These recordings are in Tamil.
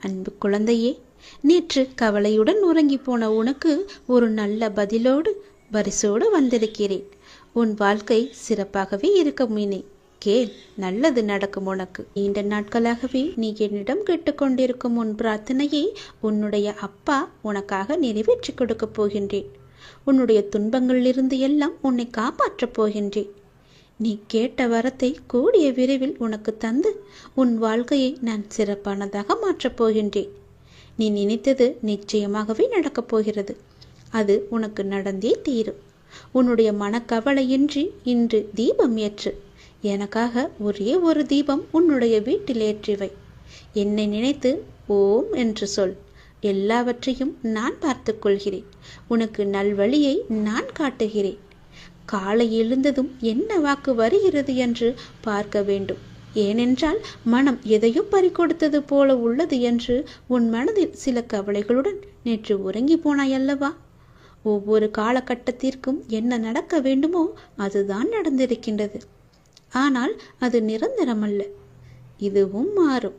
அன்பு குழந்தையே நேற்று கவலையுடன் உறங்கி போன உனக்கு ஒரு நல்ல பதிலோடு பரிசோடு வந்திருக்கிறேன். உன் வாழ்க்கை சிறப்பாகவே இருக்கும் இனி கேள் நல்லது நடக்கும் உனக்கு. நீண்ட நாட்களாகவே நீ என்னிடம் கேட்டுக்கொண்டிருக்கும் உன் பிரார்த்தனையை உன்னுடைய அப்பா உனக்காக நிறைவேற்றி கொடுக்கப் போகின்றேன். உன்னுடைய துன்பங்களிலிருந்து எல்லாம் உன்னை காப்பாற்றப் போகின்றேன். நீ கேட்ட வரத்தை கூடிய விரைவில் உனக்கு தந்து உன் வாழ்க்கையை நான் சிறப்பானதாக மாற்றப் போகின்றேன். நீ நினைத்தது நிச்சயமாகவே நடக்கப் போகிறது. அது உனக்கு நடந்தே தீரும். உன்னுடைய மனக்கவலையின்றி இன்று தீபம் ஏற்று. எனக்காக ஒரே ஒரு தீபம் உன்னுடைய வீட்டில் ஏற்றிவை என்னை நினைத்து ஓம் என்று சொல். எல்லாவற்றையும் நான் பார்த்துக்கொள்கிறேன் உனக்கு நல்வழியை நான் காட்டுகிறேன். காலை எழுந்ததும் என்ன வாக்கு வருகிறது என்று பார்க்க வேண்டும். ஏனென்றால் மனம் எதையும் பறிகொடுத்தது போல உள்ளது என்று உன் மனதில் சில கவலைகளுடன் நேற்று உறங்கி போனாய் அல்லவா? ஒவ்வொரு காலகட்டத்திற்கும் என்ன நடக்க வேண்டுமோ அதுதான் நடந்திருக்கின்றது. ஆனால் அது நிரந்தரமல்ல. இதுவும் மாறும்.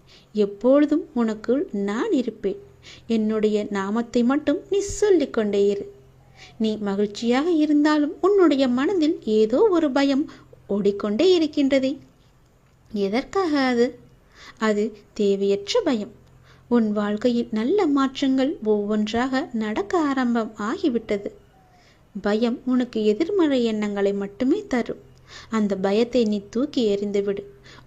எப்பொழுதும் உனக்குள் நான் இருப்பேன். என்னுடைய நாமத்தை மட்டும் நீ சொல்லிக்கொண்டே இரு. நீ மகிழ்ச்சியாக இருந்தாலும் உன்னுடைய மனதில் ஏதோ ஒரு பயம் ஓடிக்கொண்டே இருக்கின்றதே. எதற்காக அது? அது தேவையற்ற பயம். உன் வாழ்க்கையில் நல்ல மாற்றங்கள் ஒவ்வொன்றாக நடக்க ஆரம்பம் ஆகிவிட்டது. பயம் உனக்கு எதிர்மறை எண்ணங்களை மட்டுமே தரும். அந்த பயத்தை நீ தூக்கி எறிந்துவிடு.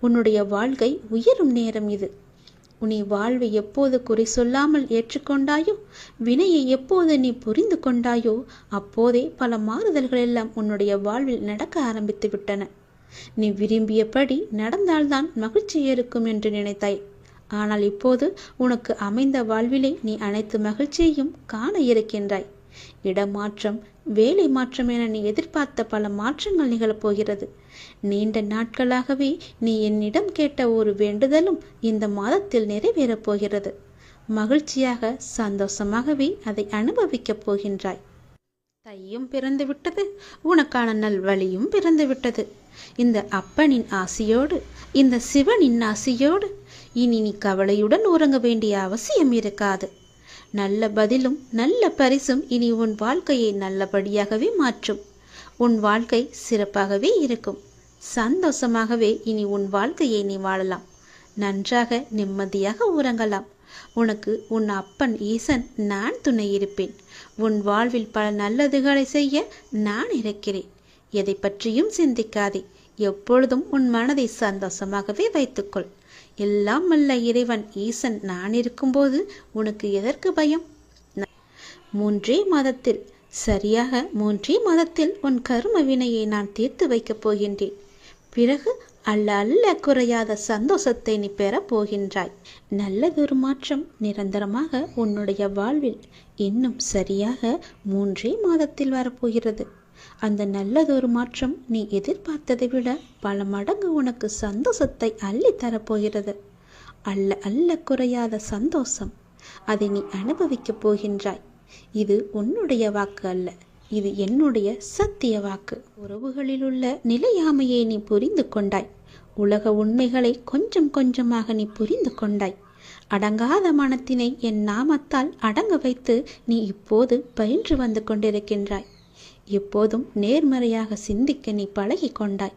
உன்னுடைய வாழ்க்கை உயரும் நேரம் இது. உன்னை வாழ்வை எப்போது குறை சொல்லாமல் ஏற்றுக்கொண்டாயோ வினையை எப்போது நீ புரிந்து கொண்டாயோ அப்போதே பல மாறுதல்கள் எல்லாம் உன்னுடைய வாழ்வில் நடக்க ஆரம்பித்து விட்டன. நீ விரும்பியபடி நடந்தால்தான் மகிழ்ச்சி இருக்கும் என்று நினைத்தாய். ஆனால் இப்போது உனக்கு அமைந்த வாழ்விலே நீ அனைத்து மகிழ்ச்சியையும் காண இருக்கின்றாய். இடமாற்றம் வேலை மாற்றம் என நீ எதிர்பார்த்த பல மாற்றங்கள் நிகழப்போகிறது. நீண்ட நாட்களாகவே நீ என்னிடம் கேட்ட ஒரு வேண்டுதலும் இந்த மாதத்தில் நிறைவேறப் போகிறது. மகிழ்ச்சியாக சந்தோஷமாகவே அதை அனுபவிக்கப் போகின்றாய். தையும் பிறந்து விட்டது உனக்கான நல்வழியும் பிறந்து விட்டது. இந்த அப்பனின் ஆசியோடு இந்த சிவனின் ஆசியோடு இனி நீ கவலையுடன் உறங்க வேண்டிய அவசியம் இருக்காது. நல்ல பதிலும் நல்ல பரிசும் இனி உன் வாழ்க்கையை நல்லபடியாகவே மாற்றும். உன் வாழ்க்கை சிறப்பாகவே இருக்கும். சந்தோஷமாகவே இனி உன் வாழ்க்கையை நீ வாழலாம். நன்றாக நிம்மதியாக உறங்கலாம். உனக்கு உன் அப்பன் ஈசன் நான் துணை இருப்பேன். உன் வாழ்வில் பல நல்லதுகளை செய்ய நான் இருக்கிறேன். எதை பற்றியும் சிந்திக்காதே. எப்பொழுதும் உன் மனதை சந்தோஷமாகவே வைத்துக்கொள். எல்லாம் அல்ல இறைவன் ஈசன். நான் இருக்கும்போது உனக்கு எதற்கு பயம்? மூன்றே மாதத்தில் சரியாக மூன்றே மாதத்தில் உன் கரும வினையை நான் தீர்த்து வைக்கப் போகின்றேன். பிறகு அல்ல அல்ல குறையாத சந்தோஷத்தை நீ பெறப் போகின்றாய். நல்லதொரு மாற்றம் நிரந்தரமாக உன்னுடைய வாழ்வில் இன்னும் சரியாக மூன்றே மாதத்தில் வரப்போகிறது. அந்த நல்லதொரு மாற்றம் நீ எதிர்பார்த்ததை விட பல மடங்கு உனக்கு சந்தோஷத்தை அள்ளி தரப்போகிறது. அல்ல அல்ல குறையாத சந்தோஷம். அதை நீ அனுபவிக்கப் போகின்றாய். இது உன்னுடைய வாக்கு அல்ல. இது என்னுடைய சத்திய வாக்கு. உறவுகளில் உள்ள நிலையாமையை நீ புரிந்து கொண்டாய். உலக உண்மைகளை கொஞ்சம் கொஞ்சமாக நீ புரிந்து கொண்டாய். அடங்காத மனத்தினை என் நாமத்தால் அடங்க வைத்து நீ இப்போது பயின்று வந்து கொண்டிருக்கின்றாய். எப்போதும் நேர்மறையாக சிந்திக்க நீ பழகி கொண்டாய்.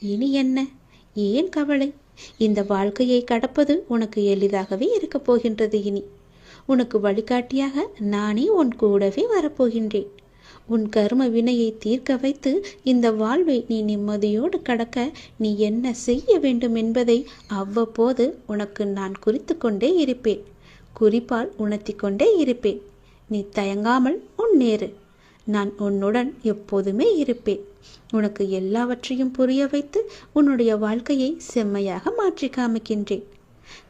இனி என்ன? ஏன் கவலை? இந்த வாழ்க்கையை கடப்பது உனக்கு எளிதாகவே இருக்கப் போகின்றது இனி. உனக்கு வழிகாட்டியாக நானே உன் கூடவே வரப்போகின்றேன். உன் கர்ம வினையை தீர்க்க வைத்து இந்த வாழ்வை நீ நிம்மதியோடு கடக்க நீ என்ன செய்ய வேண்டும் என்பதை அவ்வப்போது உனக்கு நான் குறித்து கொண்டே இருப்பேன். குறிப்பால் உணர்த்தி கொண்டே இருப்பேன். நீ தயங்காமல் உன்னேறு நான் உன்னுடன் எப்போதுமே இருப்பேன். உனக்கு எல்லாவற்றையும் புரிய வைத்து உன்னுடைய வாழ்க்கையை செம்மையாக மாற்றி காமிக்கின்றேன்.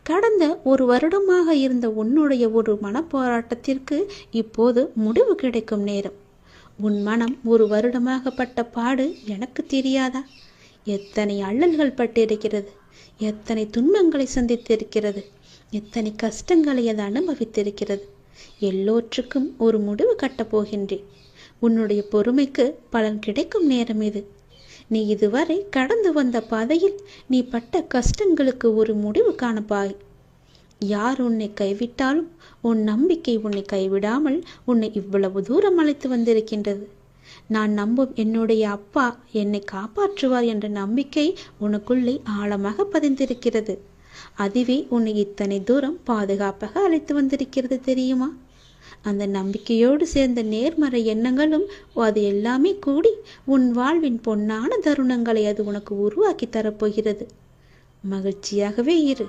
கடந்த ஒரு வருடமாக இருந்த உன்னுடைய ஒரு மனப்போராட்டத்திற்கு இப்போது முடிவு கிடைக்கும் நேரம். உன் மனம் ஒரு வருடமாக பட்ட பாடு எனக்கு தெரியாதா? எத்தனை அல்லல்கள் பட்டிருக்கிறது? எத்தனை துன்பங்களை சந்தித்திருக்கிறது? எத்தனை கஷ்டங்களை அது அனுபவித்திருக்கிறது? எல்லோற்றுக்கும் ஒரு முடிவு கட்டப் போகின்றேன். உன்னுடைய பொறுமைக்கு பலன் கிடைக்கும் நேரம் இது. நீ இதுவரை கடந்து வந்த பாதையில் நீ பட்ட கஷ்டங்களுக்கு ஒரு முடிவு காணப்பாய். யார் உன்னை கைவிட்டாலும் உன் நம்பிக்கை உன்னை கைவிடாமல் உன்னை இவ்வளவு தூரம் அழைத்து வந்திருக்கின்றது. நான் நம்பும் என்னுடைய அப்பா என்னை காப்பாற்றுவார் என்ற நம்பிக்கை உனக்குள்ளே ஆழமாக பதிந்திருக்கிறது. அதுவே உன்னை இத்தனை தூரம் பாதுகாப்பாக அழைத்து வந்திருக்கிறது தெரியுமா? அந்த நம்பிக்கையோடு சேர்ந்த நேர்மறை எண்ணங்களும் அது எல்லாமே கூடி உன் வாழ்வின் பொன்னான தருணங்களை அது உனக்கு உருவாக்கி தரப்போகிறது. மகிழ்ச்சியாகவே இரு.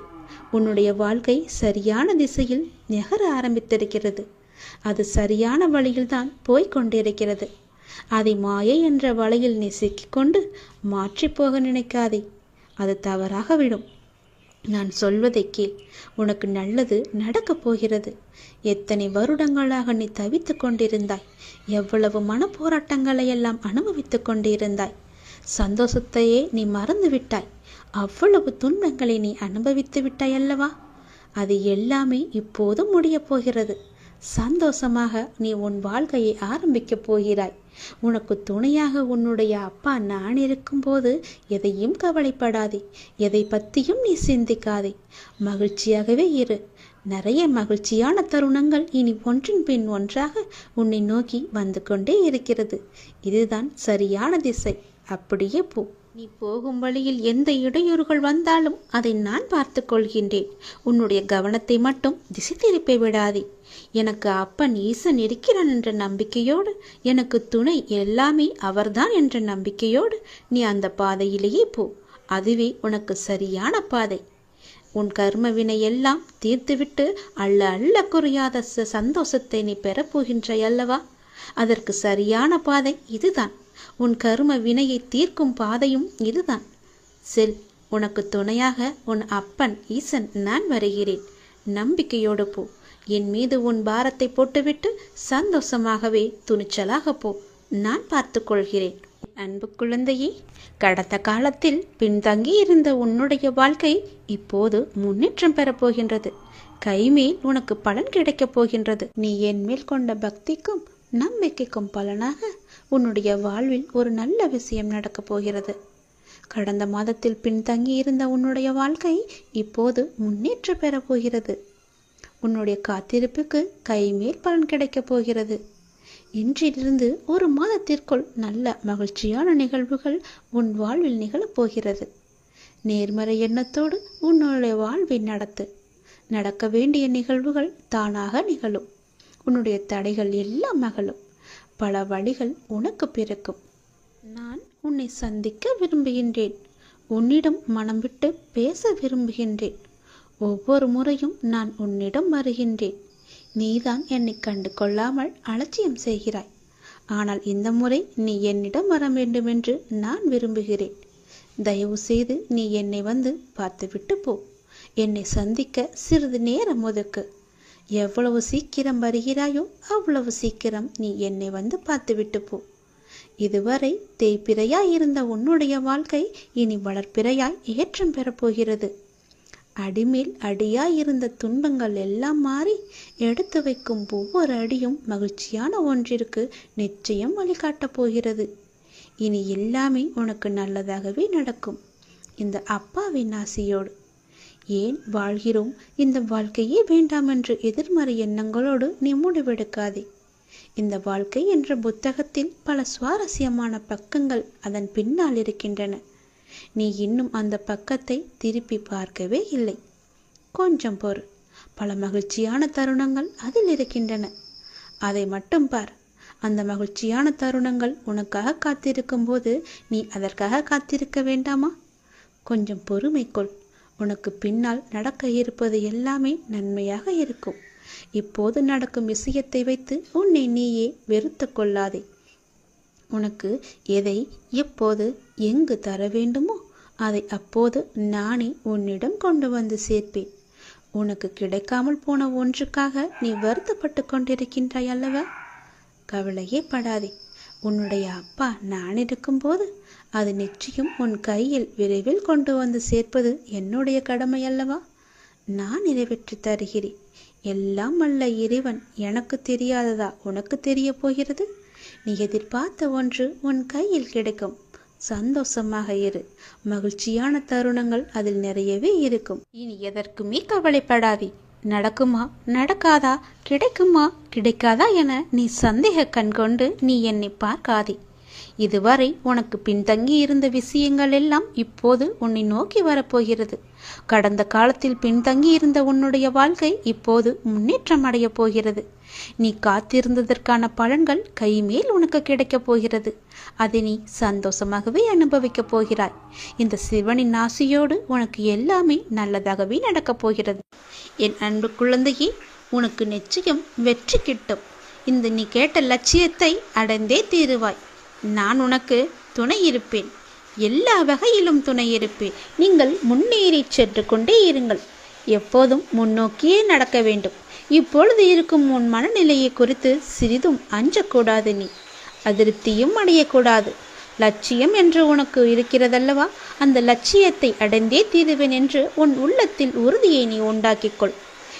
உன்னுடைய வாழ்க்கை சரியான திசையில் நிகர ஆரம்பித்திருக்கிறது. அது சரியான வழியில்தான் போய்கொண்டிருக்கிறது அதை மாயை என்ற வலையில் நீ சிக்கிக்கொண்டு மாற்றிப்போக நினைக்காதே. அது தவறாக விடும். நான் சொல்வதை கேள். உனக்கு நல்லது நடக்கப் போகிறது. எத்தனை வருடங்களாக நீ தவித்துக் கொண்டிருந்தாய். எவ்வளவு மனப்போராட்டங்களை எல்லாம் அனுபவித்துக் கொண்டிருந்தாய். சந்தோஷத்தையே நீ மறந்து விட்டாய். அவ்வளவு துன்பங்களை நீ அனுபவித்து விட்டாய் அல்லவா? அது எல்லாமே இப்போது முடியப் போகிறது. சந்தோஷமாக நீ உன் வாழ்க்கையை ஆரம்பிக்கப் போகிறாய். உனக்கு துணையாக உன்னுடைய அப்பா நான் இருக்கும்போது எதையும் கவலைப்படாதே. எதை பற்றியும் நீ சிந்திக்காதே. மகிழ்ச்சியாகவே இரு. நிறைய மகிழ்ச்சியான தருணங்கள் இனி ஒன்றின் பின் ஒன்றாக உன்னை நோக்கி வந்து கொண்டே இருக்கிறது. இதுதான் சரியான திசை. அப்படியே போ. நீ போகும் வழியில் எந்த இடையூறுகள் வந்தாலும் அதை நான் பார்த்து கொள்கின்றேன். உன்னுடைய கவனத்தை மட்டும் திசை திருப்பி விடாதே. எனக்கு அப்பன் ஈசன் இருக்கிறான் என்ற நம்பிக்கையோடு எனக்கு துணை எல்லாமே அவர்தான் என்ற நம்பிக்கையோடு நீ அந்த பாதையிலேயே போ. அதுவே உனக்கு சரியான பாதை. உன் கர்ம வினை எல்லாம் தீர்த்துவிட்டு அள்ள அள்ள குறையாத ச- சந்தோஷத்தை நீ பெறப்போகின்றாய் அல்லவா? அதற்கு சரியான பாதை இதுதான். உன் கரும வினையை தீர்க்கும் பாதையும் இதுதான். செல் உனக்கு துணையாக உன் அப்பன் ஈசன் நான் வருகிறேன். நம்பிக்கையோடு போ. என் மீது உன் பாரத்தை போட்டுவிட்டு சந்தோஷமாகவே துணிச்சலாக போ. நான் பார்த்து கொள்கிறேன். அன்பு குழந்தையே கடந்த காலத்தில் பின்தங்கி இருந்த உன்னுடைய வாழ்க்கை இப்போது முன்னேற்றம் பெறப்போகின்றது கைமேல் உனக்கு பலன் கிடைக்கப் போகின்றது. நீ என் மேல் கொண்ட பக்திக்கும் நம்பிக்கைக்கும் பலனாக உன்னுடைய வாழ்வில் ஒரு நல்ல விஷயம் நடக்கப் போகிறது. கடந்த மாதத்தில் பின்தங்கி இருந்த உன்னுடைய வாழ்க்கை இப்போது முன்னேற்றம் பெறப் போகிறது. உன்னுடைய காத்திருப்புக்கு கைமேல் பலன் கிடைக்கப் போகிறது. இன்றிலிருந்து ஒரு மாதத்திற்குள் நல்ல மகிழ்ச்சியான நிகழ்வுகள் உன் வாழ்வில் நிகழப் போகிறது. நேர்மறை எண்ணத்தோடு உன்னுடைய வாழ்வை நடத்து. நடக்க வேண்டிய நிகழ்வுகள் தானாக நிகழும். உன்னுடைய தடைகள் எல்லாம் மகளும் பல வழிகள் உனக்கு பிறக்கும். நான் உன்னை சந்திக்க விரும்புகின்றேன். உன்னிடம் மனம் விட்டு பேச விரும்புகின்றேன். ஒவ்வொரு முறையும் நான் உன்னிடம் வருகின்றேன். நீதான் என்னை கண்டு கொள்ளாமல் அலட்சியம் செய்கிறாய். ஆனால் இந்த முறை நீ என்னிடம் வர வேண்டுமென்று நான் விரும்புகிறேன். தயவு செய்து நீ என்னை வந்து பார்த்துவிட்டு போ. என்னை சந்திக்க சிறிது நேரம் ஒதுக்கு. எவ்வளவு சீக்கிரம் வருகிறாயோ அவ்வளவு சீக்கிரம் நீ என்னை வந்து பார்த்துவிட்டு போ. இதுவரை தேய்ப்பிறையாய் இருந்த உன்னுடைய வாழ்க்கை இனி வளர்ப்பிறையாய் ஏற்றம் பெறப்போகிறது அடிமேல் அடியாய் இருந்த துன்பங்கள் எல்லாம் மாறி எடுத்து வைக்கும் ஒவ்வொரு அடியும் மகிழ்ச்சியான ஒன்றிற்கு நிச்சயம் வழிகாட்டப் போகிறது. இனி எல்லாமே உனக்கு நல்லதாகவே நடக்கும். இந்த அப்பாவின் ஆசையோடு ஏன் வாழ்கிறோம்? இந்த வாழ்க்கையே வேண்டாம் என்று எதிர்மறை எண்ணங்களோடு நீ முடிவெடுக்காதே. இந்த வாழ்க்கை என்ற புத்தகத்தில் பல சுவாரஸ்யமான பக்கங்கள் அதன் பின்னால் இருக்கின்றன. நீ இன்னும் அந்த பக்கத்தை திருப்பி பார்க்கவே இல்லை. கொஞ்சம் பொறு. பல மகிழ்ச்சியான தருணங்கள் அதில் இருக்கின்றன. அதை மட்டும் பார். அந்த மகிழ்ச்சியான தருணங்கள் உனக்காக காத்திருக்கும் போது நீ அதற்காக காத்திருக்க வேண்டாமா? கொஞ்சம் பொறுமை கொள். உனக்கு பின்னால் நடக்க இருப்பது எல்லாமே நன்மையாக இருக்கும். இப்போது நடக்கும் விஷயத்தை வைத்து உன்னை நீயே வெறுத்து கொள்ளாதே. உனக்கு எதை எப்போது எங்கு தர வேண்டுமோ அதை அப்போது நானே உன்னிடம் கொண்டு வந்து சேர்ப்பேன். உனக்கு கிடைக்காமல் போன ஒன்றுக்காக நீ வருத்தப்பட்டு கொண்டிருக்கின்றாய் அல்லவா? கவலையே படாதே. உன்னுடைய அப்பா நான் இருக்கும்போது அது நிச்சயம் உன் கையில் விரைவில் கொண்டு வந்து சேர்ப்பது என்னுடைய கடமை அல்லவா? நான் நிறைவேற்றி தருகிறேன். எல்லாம் அல்ல இறைவன் எனக்கு தெரியாததா உனக்கு தெரிய போகிறது? நீ எதிர்பார்த்த ஒன்று உன் கையில் கிடைக்கும். சந்தோஷமாக இரு. மகிழ்ச்சியான தருணங்கள் அதில் நிறையவே இருக்கும். இனி எதற்குமே கவலைப்படாதே. நடக்குமா? நடக்காதா? கிடைக்குமா? கிடைக்காதா என நீ சந்தேக கண் கொண்டு நீ என்னை பார்க்காதே. இதுவரை உனக்கு பின்தங்கி இருந்த விஷயங்கள் எல்லாம் இப்போது உன்னை நோக்கி வரப்போகிறது. கடந்த காலத்தில் பின்தங்கி இருந்த உன்னுடைய வாழ்க்கை இப்போது முன்னேற்றம் அடையப் போகிறது. நீ காத்திருந்ததற்கான பலன்கள் கைமேல் உனக்கு கிடைக்கப் போகிறது. அதை நீ சந்தோஷமாகவே அனுபவிக்கப் போகிறாய். இந்த சிவனின் ஆசையோடு உனக்கு எல்லாமே நல்லதாகவே நடக்கப் போகிறது. என் அன்பு குழந்தையே உனக்கு நிச்சயம் வெற்றி கிட்டும். இந்த நீ கேட்ட லட்சியத்தை அடைந்தே தீருவாய். நான் உனக்கு துணை இருப்பேன். எல்லா வகையிலும் துணை இருப்பேன். நீங்கள் முன்னேறி சென்று கொண்டே இருங்கள். எப்போதும் முன்னோக்கியே நடக்க வேண்டும். இப்பொழுது இருக்கும் உன் மனநிலையை குறித்து சிறிதும் அஞ்சக்கூடாது நீ. அதிருப்தியும் அடையக்கூடாது. லட்சியம் என்று உனக்கு இருக்கிறதல்லவா? அந்த லட்சியத்தை அடைந்தே தீருவேன் என்று உன் உள்ளத்தில் உறுதியை நீ உண்டாக்கிக்கொள்.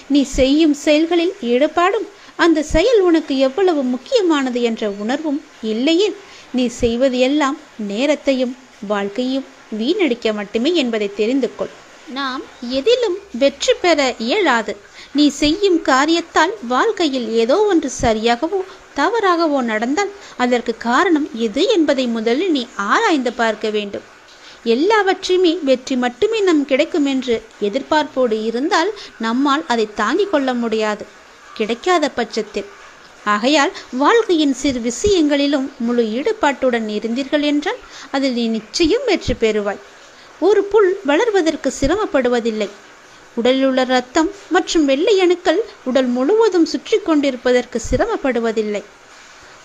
நீ செய்யும் செயல்களில் ஈடுபாடும் அந்த செயல் உனக்கு எவ்வளவு முக்கியமானது என்ற உணர்வும் இல்லையே. நீ செய்வது எல்லாம் நேரத்தையும் வாழ்க்கையும் வீணடிக்க மட்டுமே என்பதை தெரிந்து கொள். நாம் எதிலும் வெற்றி பெற இயலாது. நீ செய்யும் காரியத்தால் வாழ்க்கையில் ஏதோ ஒன்று சரியாகவோ தவறாகவோ நடந்தால் அதற்கு காரணம் எது என்பதை முதலில் நீ ஆராய்ந்து பார்க்க வேண்டும். எல்லாவற்றையுமே வெற்றி மட்டுமே நம் கிடைக்கும் என்று எதிர்பார்ப்போடு இருந்தால் நம்மால் அதை தாங்கிக் கொள்ள முடியாது. கிடைக்காத பட்சத்தில் ஆகையால் வாழ்க்கையின் சிறு விஷயங்களிலும் முழு ஈடுபாட்டுடன் இருந்தீர்கள் என்றால் அதில் நீ நிச்சயம் வெற்றி பெறுவாய். ஒரு புல் வளர்வதற்கு சிரமப்படுவதில்லை. உடலுள்ள ரத்தம் மற்றும் வெள்ளை அணுக்கள் உடல் முழுவதும் சுற்றி கொண்டிருப்பதற்கு சிரமப்படுவதில்லை.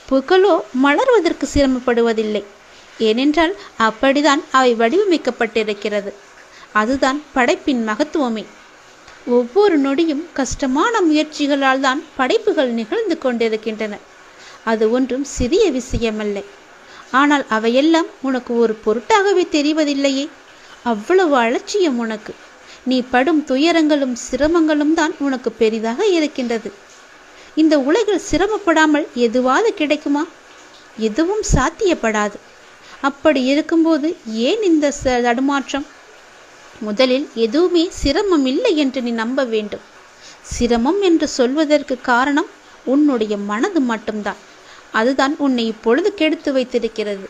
புகழோ மலர்வதற்கு சிரமப்படுவதில்லை. ஏனென்றால் அப்படிதான் அவை வடிவமைக்கப்பட்டிருக்கிறது. அதுதான் படைப்பின் மகத்துவமே. ஒவ்வொரு நொடியும் கஷ்டமான முயற்சிகளால் தான் படைப்புகள் நிகழ்ந்து கொண்டிருக்கின்றன. அது ஒன்றும் சிறிய விஷயமல்ல. ஆனால் அவையெல்லாம் உனக்கு ஒரு பொருட்டாகவே தெரிவதில்லையே. அவ்வளவு அலட்சியம் உனக்கு. நீ படும் துயரங்களும் சிரமங்களும் தான் உனக்கு பெரிதாக இருக்கின்றது. இந்த உலகில் சிரமப்படாமல் எதுவாவது கிடைக்குமா? எதுவும் சாத்தியப்படாது. அப்படி இருக்கும்போது ஏன் இந்த தடுமாற்றம்? முதலில் எதுவுமே சிரமம் இல்லை என்று நீ நம்ப வேண்டும். சிரமம் என்று சொல்வதற்கு காரணம் உன்னுடைய மனது மட்டும்தான். அதுதான் உன்னை இப்பொழுது கெடுத்து வைத்திருக்கிறது.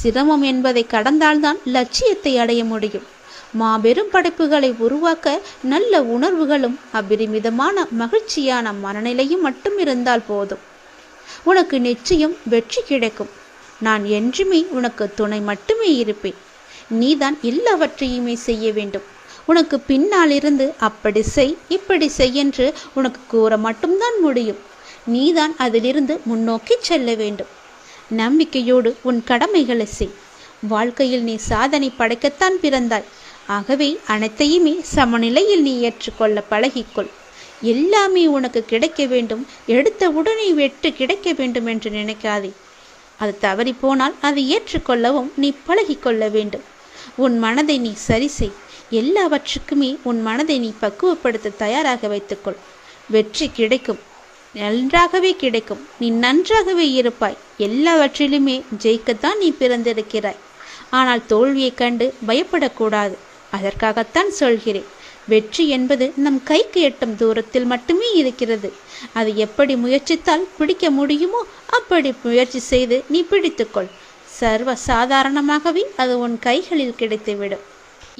சிரமம் என்பதை கடந்தால்தான் லட்சியத்தை அடைய முடியும். மாபெரும் படைப்புகளை உருவாக்க நல்ல உணர்வுகளும் அபரிமிதமான மகிழ்ச்சியான மனநிலையும் மட்டும் இருந்தால் போதும். உனக்கு நிச்சயம் வெற்றி கிடைக்கும். நான் என்றுமே உனக்கு துணை மட்டுமே இருப்பேன். நீதான் எல்லாவற்றையுமே செய்ய வேண்டும். உனக்கு பின்னால் இருந்து அப்படி செய் இப்படி செய் என்று உனக்கு கூற மட்டும்தான் முடியும். நீதான் அதிலிருந்து முன்னோக்கி செல்ல வேண்டும். நம்பிக்கையோடு உன் கடமைகளை செய். வாழ்க்கையில் நீ சாதனை படைக்கத்தான் பிறந்தாய். ஆகவே அனைத்தையுமே சமநிலையில் நீ ஏற்றுக்கொள்ள பழகிக்கொள். எல்லாமே உனக்கு கிடைக்க வேண்டும். எடுத்த உடனே வெட்டு கிடைக்க வேண்டும் என்று நினைக்காதே. அது தவறி போனால் அதை ஏற்றுக்கொள்ளவும் நீ பழகிக்கொள்ள வேண்டும். உன் மனதை நீ சரி செய். எல்லாவற்றுக்குமே உன் மனதை நீ பக்குவப்படுத்த தயாராக வைத்துக்கொள். வெற்றி கிடைக்கும். நன்றாகவே கிடைக்கும். நீ நன்றாகவே இருப்பாய். எல்லாவற்றிலுமே ஜெயிக்கத்தான் நீ பிறந்திருக்கிறாய். ஆனால் தோல்வியைக் கண்டு பயப்படக்கூடாது. அதற்காகத்தான் சொல்கிறேன். வெற்றி என்பது நம் கைக்கு எட்டும் தூரத்தில் மட்டுமே இருக்கிறது. அது எப்படி முயற்சித்தால் பிடிக்க முடியுமோ அப்படி முயற்சி செய்து நீ பிடித்துக்கொள். சர்வ சாதாரணமாகவே அது உன் கைகளில் கிடைத்துவிடும்.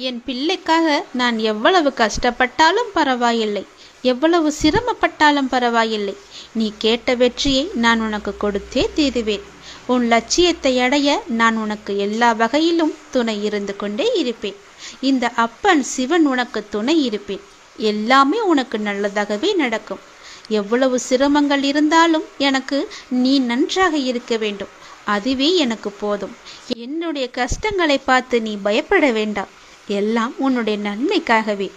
என் பிள்ளைக்காக நான் எவ்வளவு கஷ்டப்பட்டாலும் பரவாயில்லை எவ்வளவு சிரமப்பட்டாலும் பரவாயில்லை. நீ கேட்ட வெற்றியை நான் உனக்கு கொடுத்தே தீருவேன். உன் லட்சியத்தை அடைய நான் உனக்கு எல்லா வகையிலும் துணை இருந்து கொண்டே இருப்பேன். இந்த அப்பன் சிவன் உனக்கு துணை இருப்பேன். எல்லாமே உனக்கு நல்லதாகவே நடக்கும். எவ்வளவு சிரமங்கள் இருந்தாலும் எனக்கு நீ நன்றாக இருக்க வேண்டும். அதுவே எனக்கு போதும். என்னுடைய கஷ்டங்களை பார்த்து நீ பயப்பட வேண்டாம். எல்லாம் உன்னுடைய நன்மைக்காகவே.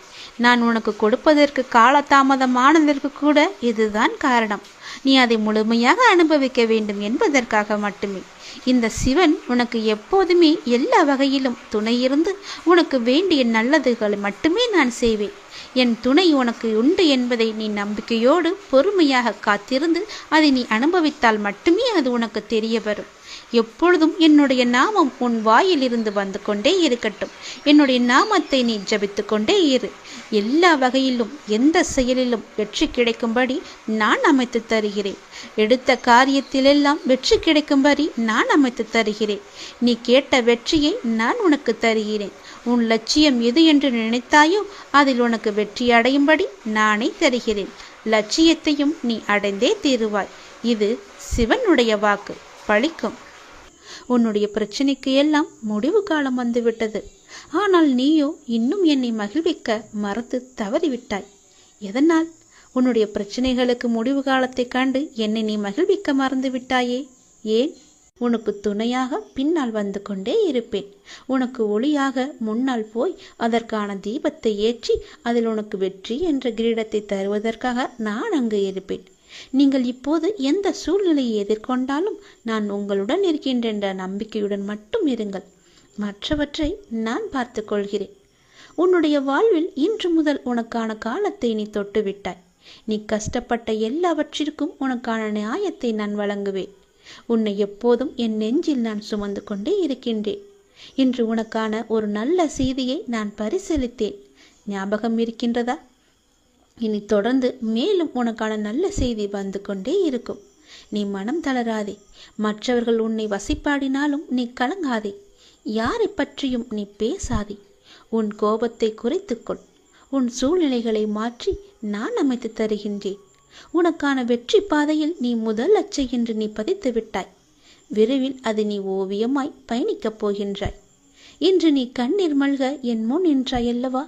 நான் உனக்கு கொடுப்பதற்கு காலதாமதமானதற்கு கூட இதுதான் காரணம். நீ அதை முழுமையாக அனுபவிக்க வேண்டும் என்பதற்காக மட்டுமே. இந்த சிவன் உனக்கு எப்போதுமே எல்லா வகையிலும் துணை இருந்து உனக்கு வேண்டிய நல்லதுகளை மட்டுமே நான் செய்வேன். என் துணை உனக்கு உண்டு என்பதை நீ நம்பிக்கையோடு பொறுமையாக காத்திருந்து அதை நீ அனுபவித்தால் மட்டுமே அது உனக்கு தெரிய வரும். எப்பொழுதும் என்னுடைய நாமம் உன் வாயிலிருந்து வந்து கொண்டே இருக்கட்டும். என்னுடைய நாமத்தை நீ ஜபித்து கொண்டே இரு. எல்லா வகையிலும் எந்த செயலிலும் வெற்றி கிடைக்கும்படி நான் அமைத்து தருகிறேன். எடுத்த காரியத்திலெல்லாம் வெற்றி கிடைக்கும்படி நான் அமைத்து தருகிறேன். நீ கேட்ட வெற்றியை நான் உனக்கு தருகிறேன். உன் லட்சியம் எது என்று நினைத்தாயோ அதில் உனக்கு வெற்றி அடையும்படி நானே தருகிறேன். லட்சியத்தையும் நீ அடைந்தே தீருவாய். இது சிவனுடைய வாக்கு. பழிக்கும். உன்னுடைய பிரச்சனைக்கு எல்லாம் முடிவு காலம் வந்துவிட்டது. ஆனால் நீயோ இன்னும் என்னை மகிழ்விக்க மறந்து தவறிவிட்டாய். எதனால்? உன்னுடைய பிரச்சனைகளுக்கு முடிவு காலத்தை கண்டு என்னை நீ மகிழ்விக்க மறந்து விட்டாயே ஏன்? உனக்கு துணையாக பின்னால் வந்து கொண்டே இருப்பேன். உனக்கு ஒளியாக முன்னால் போய் அதற்கான தீபத்தை ஏற்றி அதில் உனக்கு வெற்றி என்ற கிரீடத்தை தருவதற்காக நான் அங்கு இருப்பேன். நீங்கள் இப்போது எந்த சூழ்நிலையை எதிர்கொண்டாலும் நான் உங்களுடன் இருக்கின்றென்ற நம்பிக்கையுடன் மட்டும் இருங்கள். மற்றவற்றை நான் பார்த்து கொள்கிறேன். உன்னுடைய வாழ்வில் இன்று முதல் உனக்கான காலத்தை நீ தொட்டுவிட்டாய். நீ கஷ்டப்பட்ட எல்லாவற்றிற்கும் உனக்கான நியாயத்தை நான் வழங்குவேன். உன்னை எப்போதும் என் நெஞ்சில் நான் சுமந்து கொண்டே இருக்கின்றேன். இன்று உனக்கான ஒரு நல்ல செய்தியை நான் பரிசீலித்தேன். ஞாபகம் இருக்கின்றதா? இனி தொடர்ந்து மேலும் உனக்கான நல்ல செய்தி வந்து கொண்டே இருக்கும். நீ மனம் தளராதே. மற்றவர்கள் உன்னை வசிப்பாடினாலும் நீ கலங்காதே. யாரை பற்றியும் நீ பேசாதே. உன் கோபத்தை குறைத்துக்கொள் உன் சூழ்நிலைகளை மாற்றி நான் அமைத்து தருகின்றேன். உனக்கான வெற்றி பாதையில் நீ முதல் அச்சை என்று நீ பதித்து விட்டாய். விரைவில் அது நீ ஓவியமாய் பயணிக்கப் போகின்றாய். இன்று நீ கண்ணீர் மல்க என் முன் நின்றாயல்லவா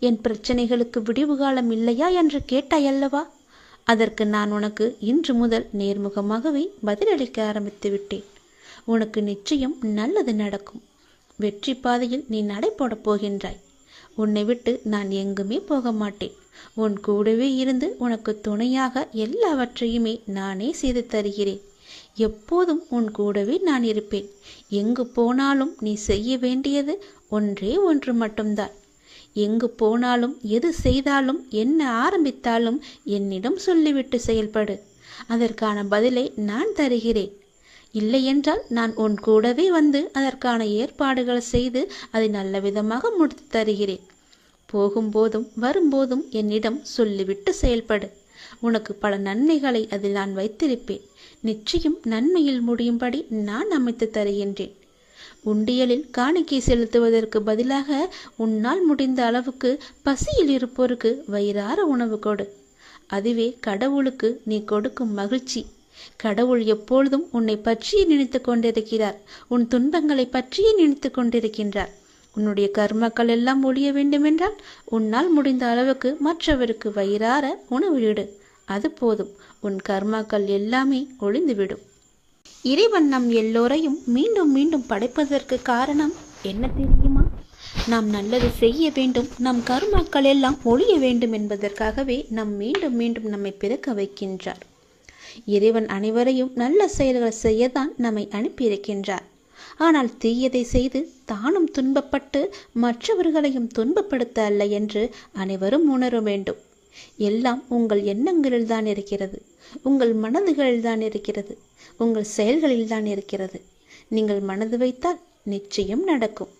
என் பிரச்சனைகளுக்கு விடிவு காலம் இல்லையா என்று கேட்டாயல்லவா அதற்கு நான் உனக்கு இன்று முதல் நேர்முகமாகவே பதிலளிக்க ஆரம்பித்து விட்டேன். உனக்கு நிச்சயம் நல்லது நடக்கும். வெற்றி பாதையில் நீ நடைபோடப் போகின்றாய். உன்னை விட்டு நான் எங்குமே போக மாட்டேன். உன் கூடவே இருந்து உனக்கு துணையாக எல்லாவற்றையுமே நானே செய்து தருகிறேன். எப்போதும் உன் கூடவே நான் இருப்பேன். எங்கு போனாலும் நீ செய்ய வேண்டியது ஒன்றே ஒன்று மட்டும்தான். எங்கு போனாலும் எது செய்தாலும் என்ன ஆரம்பித்தாலும் என்னிடம் சொல்லிவிட்டு செயல்படு. அதற்கான பதிலை நான் தருகிறேன். இல்லையென்றால் நான் உன் கூடவே வந்து அதற்கான ஏற்பாடுகள் செய்து அதை நல்ல விதமாக முடித்து தருகிறேன். போகும்போதும் வரும்போதும் என்னிடம் சொல்லிவிட்டு செயல்படு. உனக்கு பல நன்மைகளை அதில் நான் வைத்திருப்பேன். நிச்சயம் நன்மையில் முடியும்படி நான் அமைத்து தருகின்றேன். உண்டியலில் காணிக்கை செலுத்துவதற்கு பதிலாக உன்னால் முடிந்த அளவுக்கு பசியில் இருப்போருக்கு வயிறார உணவு கொடு. அதுவே கடவுளுக்கு நீ கொடுக்கும் மகிழ்ச்சி. கடவுள் எப்பொழுதும் உன்னை பற்றியே நினைத்து கொண்டிருக்கிறார். உன் துன்பங்களை பற்றியே நினைத்து கொண்டிருக்கின்றார். உன்னுடைய கர்மக்கள் எல்லாம் ஒழிய வேண்டுமென்றால் உன்னால் முடிந்த அளவுக்கு மற்றவருக்கு வயிறார உணவு இடு அது போதும். உன் கர்மாக்கள் எல்லாமே ஒளிந்துவிடும் இறைவன் நம் எல்லோரையும் மீண்டும் மீண்டும் படைப்பதற்கு காரணம் என்ன தெரியுமா? நாம் நல்லது செய்ய வேண்டும் நம் கருமாக்கள் எல்லாம் ஒழிய வேண்டும் என்பதற்காகவே நம் மீண்டும் மீண்டும் நம்மை பிறக்க வைக்கின்றார். இறைவன் அனைவரையும் நல்ல செயல்களை செய்யத்தான் நம்மை அனுப்பியிருக்கின்றார். ஆனால் தீயதை செய்து தானும் துன்பப்பட்டு மற்றவர்களையும் துன்பப்படுத்த அல்ல என்று அனைவரும் உணர வேண்டும். எல்லாம் உங்கள் எண்ணங்களில் தான் இருக்கிறது. உங்கள் மனதுகளில் தான் இருக்கிறது. உங்கள் செயல்களில் தான் இருக்கிறது. நீங்கள் மனது வைத்தால் நிச்சயம் நடக்கும்.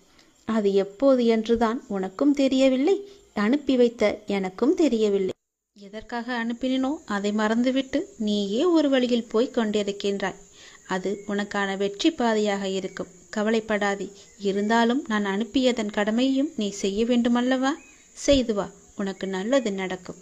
அது எப்போது என்றுதான் உனக்கும் தெரியவில்லை. அனுப்பி வைத்த எனக்கும் தெரியவில்லை. எதற்காக அனுப்பினோ அதை மறந்துவிட்டு நீயே ஒரு வழியில் போய்க் கொண்டிருக்கின்றாய். அது உனக்கான வெற்றி பாதையாக இருக்கும். கவலைப்படாதே. இருந்தாலும் நான் அனுப்பியதன் கடமையும் நீ செய்ய வேண்டுமல்லவா? செய்து வா. உனக்கு நல்லது நடக்கும்.